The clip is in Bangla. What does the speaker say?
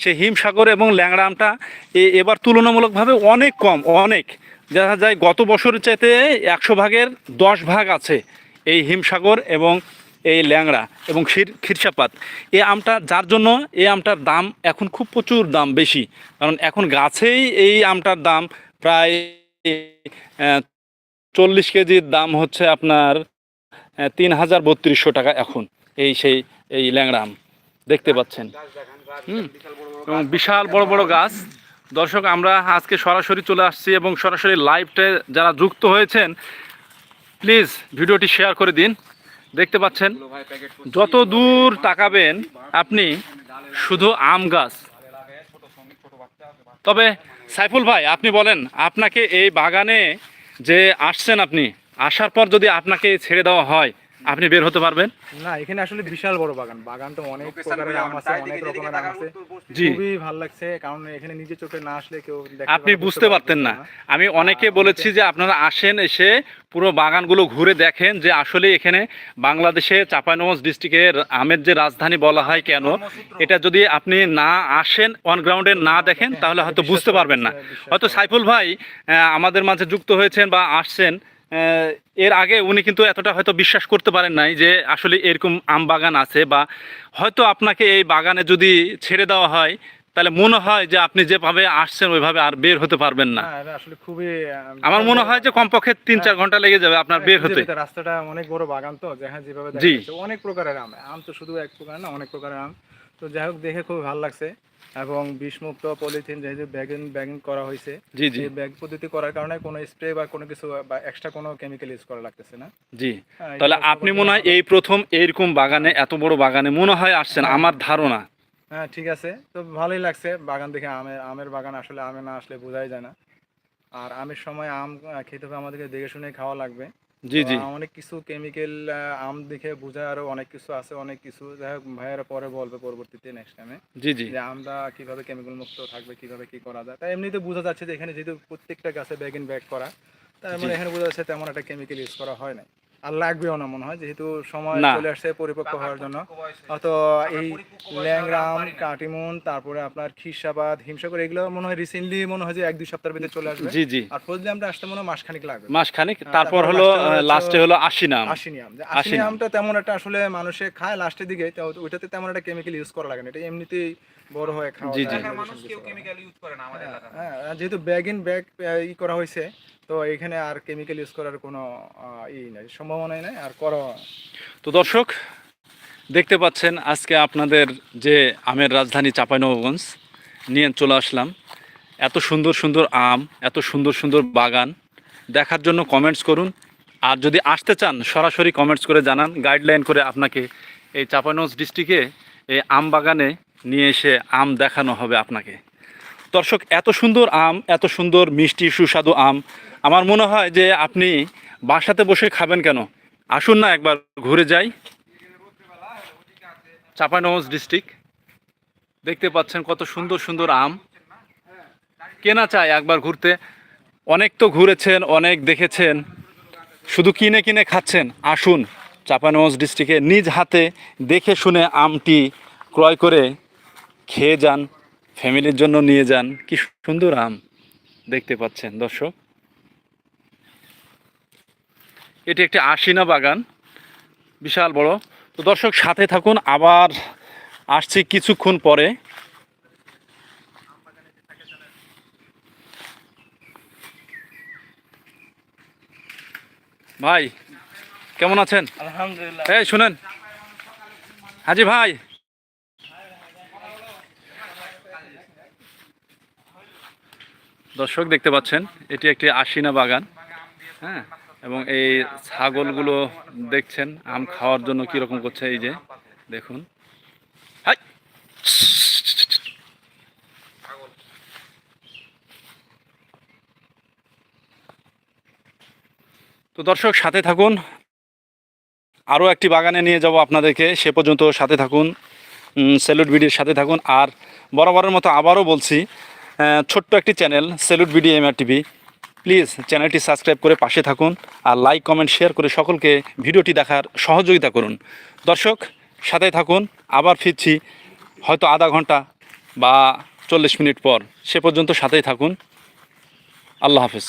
সে হিমসাগর এবং ল্যাংড়া আমটা এবার তুলনামূলকভাবে অনেক কম, অনেক। দেখা যায় গত বছরের চাইতে একশো ভাগের দশ ভাগ আছে এই হিমসাগর এবং এই ল্যাংড়া এবং ক্ষীর ক্ষীরসাপাত এই আমটা যার জন্য এই আমটার দাম এখন খুব প্রচুর দাম বেশি। কারণ এখন গাছেই এই আমটার দাম প্রায় চল্লিশ কেজির দাম হচ্ছে আপনার তিন হাজার বত্রিশশো টাকা এখন এই সেই, এই ল্যাংড়া আম। দেখতে পাচ্ছেন। হুম, এবং বিশাল বড় বড় গাছ। দর্শক, আমরা আজকে সরাসরি চলে আসছি এবং সরাসরি লাইভটে যারা যুক্ত হয়েছেন, প্লিজ ভিডিওটি শেয়ার করে দিন। দেখতে পাচ্ছেন, যত দূর তাকাবেন, আপনি শুধু আম গাছ। তবে সাইফুল ভাই, আপনি বলেন, আপনাকে এই বাগানে যে আসছেন আপনি, আসার পর যদি আপনাকে ছেড়ে দেওয়া হয় আপনি বের হতে পারবেন? না এখানে আসলে বিশাল বড় বাগান। বাগান তো অনেক প্রকারের আম আছে অনেক রকমের আম আছে। জি। খুবই ভালো লাগছে কারণ এখানে নিজে চোখে না আসলে কেউ দেখতে আপনি বুঝতে পারতেন না। আমি অনেকে বলেছি যে আপনারা আসেন এসে পুরো বাগানগুলো ঘুরে দেখেন যে আসলে এখানে বাংলাদেশে চাঁপাইনবাবগঞ্জ ডিস্ট্রিক্টের আমের যে রাজধানী বলা হয় কেন এটা যদি আপনি না আসেন অন গ্রাউন্ডে না দেখেন তাহলে হয়তো বুঝতে পারবেন না। হয়তো সাইফুল ভাই আমাদের মাঝে যুক্ত হয়েছেন বা আসছেন। এর আগে উনি কিন্তু এতটা হয়তো বিশ্বাস করতে পারেন নাই যে আসলে এরকম আম বাগান আছে বা হয়তো আপনাকে এই বাগানে যদি ছেড়ে দেওয়া হয় তাহলে মনে হয় যে আপনি যেভাবে আসছেন ওইভাবে আর বের হতে পারবেন না। হ্যাঁ, আসলে খুবই আমার মনে হয় যে কমপক্ষে তিন চার ঘণ্টা লেগে যাবে আপনার বের হতে। রাস্তাটা অনেক বড় বাগান তো যেভাবে জি। অনেক প্রকারের আম। আম তো শুধু এক প্রকার না অনেক প্রকারের আম। তো যাই হোক দেখে খুব ভালো লাগছে। এবং বিষমুক্ত পলিথিন যেহেতু ব্যাগিং ব্যাগিং করা হয়েছে জি জি। এই ব্যাগ পদ্ধতি করার কারণে কোনো স্প্রে বা কোনো কিছু বা এক্সট্রা কোনো কেমিক্যাল ইউজ করা লাগতেছে না। জি। হ্যাঁ, তাহলে আপনি মনে হয় এই প্রথম এইরকম বাগানে এত বড় বাগানে মনে হয় আসছেন আমার ধারণা। হ্যাঁ ঠিক আছে। তো ভালোই লাগছে বাগান দেখে আমের আমের বাগান আসলে আমে না আসলে বোঝাই যায় না। আর আমের সময় আম খেতে হবে আমাদেরকে দেখে শুনে খাওয়া লাগবে। জি জি। অনেক কিছু কেমিক্যাল আম দেখে বোঝায় আরও অনেক কিছু আছে অনেক কিছু। যাই হোক ভাইয়েরা পরে বলবে পরবর্তীতে নেক্সট টাইমে জি জি। যে আমরা কীভাবে কেমিক্যাল মুক্ত থাকবে কীভাবে কি করা যায়। তাই এমনিতে বোঝা যাচ্ছে যে এখানে যেহেতু প্রত্যেকটা গাছে ব্যাগ ইন ব্যাগ করা তার মানে এখানে বোঝা যাচ্ছে তেমন একটা কেমিক্যাল ইউজ করা হয় না আর লাগবেও না মনে হয় যেহেতু সময় চলে আসছে পরিপক্ক হওয়ার জন্য। হয়তো এই ল্যাংরাম কাটিমুন তারপরে আপনার খিরসাবাদ হিমসাগর এগুলো মনে হয় রিসেন্টলি মনে হয় যে এক দুই সপ্তাহের ভিতরে চলে আসবে। জি জি। আর ফজলি আমটা আসতে মনে হয় মাসখানিক লাগবে। মাসখানিক হ্যাঁ, তারপর হলো লাস্টে হলো আশি নাম। আশিনি আম যে আশিনি আশিনি আম। আমটা তেমন একটা আসলে মানুষে খায় লাস্টের দিকে তো ওইটাতে তেমন একটা কেমিক্যাল ইউজ করা লাগে না। এটা এমনিতেই বড় হয়ে খাওয়া জি, যায়, জি। মানুষ কেউ কেমিক্যাল ইউজ করে না আমাদের এলাকায় হ্যাঁ যেহেতু ব্যাগ ইন ব্যাগ ই করা হয়েছে তো এখানে আর কেমিক্যাল ইউজ করার কোনো ই নাই, সম্ভাবনাই নাই, আর করা তো দর্শক, দেখতে পাচ্ছেন আজকে আপনাদের যে আমের রাজধানী চাঁপাইনবাবগঞ্জ নিয়ে চলে আসলাম। এত সুন্দর সুন্দর আম, এত সুন্দর সুন্দর বাগান, দেখার জন্য কমেন্টস করুন। আর যদি আসতে চান, সরাসরি কমেন্টস করে জানান গাইডলাইন করে আপনাকে এই চাঁপাইনবাবগঞ্জ ডিস্ট্রিক্টে এই আম বাগানে নিয়ে এসে আম দেখানো হবে আপনাকে। দর্শক, এত সুন্দর আম, এত সুন্দর মিষ্টি, সুস্বাদু আম। আমার মনে হয় যে আপনি বাসাতে বসে খাবেন কেন? আসুন না একবার ঘুরে যাই। চাঁপাইনবাবগঞ্জ ডিস্ট্রিক্ট। দেখতে পাচ্ছেন কত সুন্দর সুন্দর আম। কেনা চায় একবার ঘুরতে। অনেক তো ঘুরেছেন, অনেক দেখেছেন। শুধু কিনে কিনে খাচ্ছেন। আসুন চাঁপাইনবাবগঞ্জ ডিস্ট্রিক্টে। নিজ হাতে দেখে শুনে আমটি ক্রয় করে খেয়ে যান। ফ্যামিলির জন্য নিয়ে যান। কি সুন্দর আম দেখতে পাচ্ছেন দর্শক। এটি একটি আশিনা বাগান বিশাল বড়। তো দর্শক সাথে থাকুন আবার আসছি কিছুক্ষণ পরে। ভাই কেমন আছেন? আলহামদুলিল্লাহ। এই শুনেন। হাজি ভাই দর্শক দেখতে পাচ্ছেন, এটি একটি আশিনা বাগান হ্যাঁ? এবং এই ছাগলগুলো দেখছেন, আম খাওয়ার জন্য কীরকম করছে এই যে, দেখুন! তো দর্শক, সাথে থাকুন। আরও একটি বাগানে নিয়ে যাব আপনাদেরকে, সে পর্যন্ত সাথে থাকুন। সেলুট বিডির সাথে থাকুন। আর বরাবরের মতো আবারও বলছি ছোট্ট একটি channel salute BD MR TV please চ্যানেলটি সাবস্ক্রাইব করে পাশে থাকুন আর লাইক কমেন্ট শেয়ার করে সকলকে ভিডিওটি দেখার সহযোগিতা করুন। দর্শক, সাথে থাকুন, আবার ফিরছি হয়তো আধা ঘণ্টা বা চল্লিশ মিনিট পর। সে পর্যন্ত সাথেই থাকুন। আল্লাহ হাফেজ।